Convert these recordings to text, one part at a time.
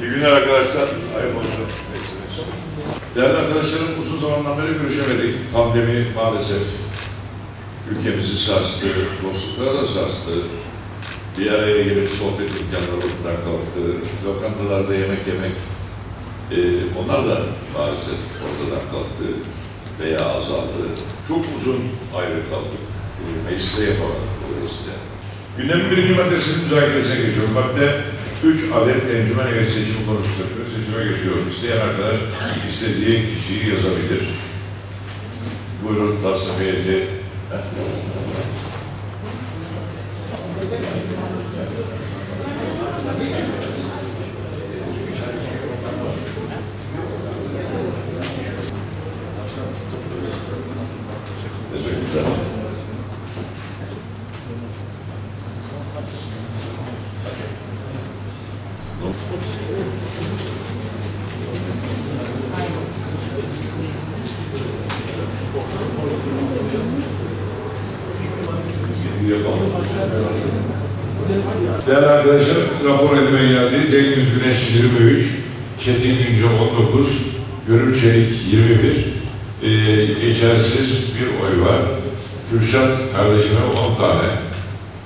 İyi günler arkadaşlar. Hayırlı olsun. Değerli arkadaşlarım uzun zamandan beri görüşemedik. Pandemi maalesef ülkemizi sarstı, dostluklara da sarstı. Bir araya gelip sohbet imkanları ortadan kalktı. Lokantalarda yemek yemek, e, onlar da maalesef ortadan kalktı veya azaldı. Çok uzun ayrı kaldık. E, mecliste yapamadık dolayısıyla. Gündemin birinci maddesinin müzakeresine geçiyorum. Madde 3 adet encümen üyesi seçimi konuşturuyor. Seçime geçiyorum. İsteyen arkadaş istediği kişiyi yazabilir. Buyurun tasnifiyeti. Teşekkürler. Değerli arkadaşlar, rapor edime geldi. Cengiz Güneş 23, Çetin Günce 19, Gönül Çelik 21, ee, geçersiz bir oy var. Kürşat kardeşime 10 tane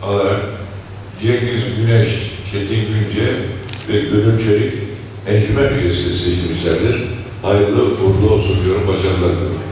alarak Cengiz Güneş, Çetin Günce ve Gönül Çelik encümen üyesi seçilmişlerdir. Hayırlı uğurlu olsun diyorum, başarılar diliyorum.